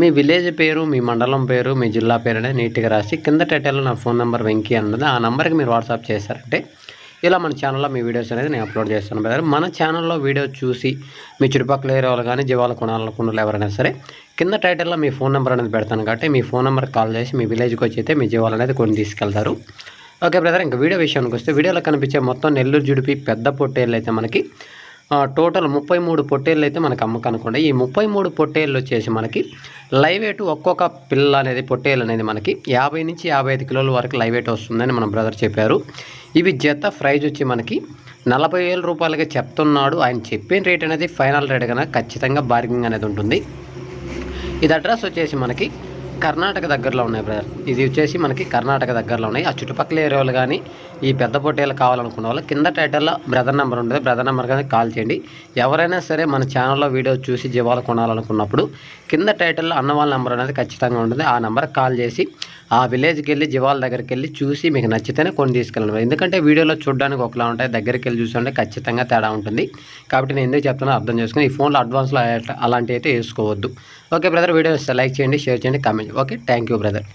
మీ village పేరు మీ మండలం పేరు మీ జిల్లా పేరు అనేది నీట్గా రాసి కింద టైటిల్లో నా ఫోన్ నెంబర్ వెంకీ అన్నది. ఆ నెంబర్కి మీరు వాట్సాప్ చేశారంటే ఇలా మన ఛానల్లో మీ వీడియోస్ అనేది నేను అప్లోడ్ చేస్తాను బ్రదర్. మన ఛానల్లో వీడియో చూసి మీ చుట్టుపక్కల ఏరే వాళ్ళు కానీ జీవాల కొనాలనుకున్న ఎవరైనా సరే కింద టైటిల్లో మీ ఫోన్ నెంబర్ అనేది పెడతాను కాబట్టి మీ ఫోన్ నెంబర్ కాల్ చేసి మీ విలేజ్కి వచ్చి అయితే మీ జీవాలు అనేది కొన్ని తీసుకెళ్తారు. ఓకే బ్రదర్ ఇంకా వీడియో విషయానికి వస్తే వీడియోలో కనిపించే మొత్తం నెల్లూరు జుడిపి పెద్ద పొట్టేళ్ళు అయితే మనకి టోటల్ ముప్పై మూడు పొట్టేళ్ళు అయితే మనకి అమ్మకనుకోండి. ఈ ముప్పై మూడు పొట్టేళ్ళు వచ్చేసి మనకి లైవ్ వెయిట్ ఒక్కొక్క పిల్ల అనేది పొట్టేళ్ళు అనేది మనకి యాభై నుంచి యాభై ఐదు కిలోల వరకు లైవ్ వెయిట్ వస్తుందని మన బ్రదర్ చెప్పారు. ఇవి జత ప్రైజ్ వచ్చి మనకి నలభై వేల రూపాయలకి చెప్తున్నాడు. ఆయన చెప్పిన రేట్ అనేది ఫైనల్ రేట్ కన్నా ఖచ్చితంగా బార్గింగ్ అనేది ఉంటుంది. ఇది అడ్రస్ వచ్చేసి మనకి కర్ణాటక దగ్గరలో ఉన్నాయి బ్రదర్ ఇది వచ్చేసి మనకి కర్ణాటక దగ్గరలో ఉన్నాయి. ఆ చుట్టుపక్కల ఏరియాలు కానీ ఈ పెద్ద పొట్టేలు కావాలనుకున్న వాళ్ళు కింద టైటిల్లో బ్రదర్ నెంబర్ ఉంటుంది. బ్రదర్ నెంబర్ కానీ కాల్ చేయండి. ఎవరైనా సరే మన ఛానల్లో వీడియో చూసి జీవాలు కొనాలనుకున్నప్పుడు కింద టైటిల్లో అన్నవాళ్ళ నెంబర్ అనేది ఖచ్చితంగా ఉంటుంది. ఆ నెంబర్కి కాల్ చేసి ఆ విలేజ్కి వెళ్ళి జీవాల దగ్గరికి వెళ్ళి చూసి మీకు నచ్చితేనే కొన్ని తీసుకెళ్ళండి ఎందుకంటే వీడియోలో చూడడానికి ఒకలా ఉంటాయి. దగ్గరికి వెళ్ళి చూసుకుంటే ఖచ్చితంగా తేడా ఉంటుంది. కాబట్టి నేను ఎందుకు చెప్తానో అర్థం చేసుకుని ఈ ఫోన్లో అడ్వాన్స్లో అలాంటివి అయితే వేసుకోవద్దు. ఓకే బ్రదర్ వీడియో లైక్ చేయండి షేర్ చేయండి comment okay thank you brother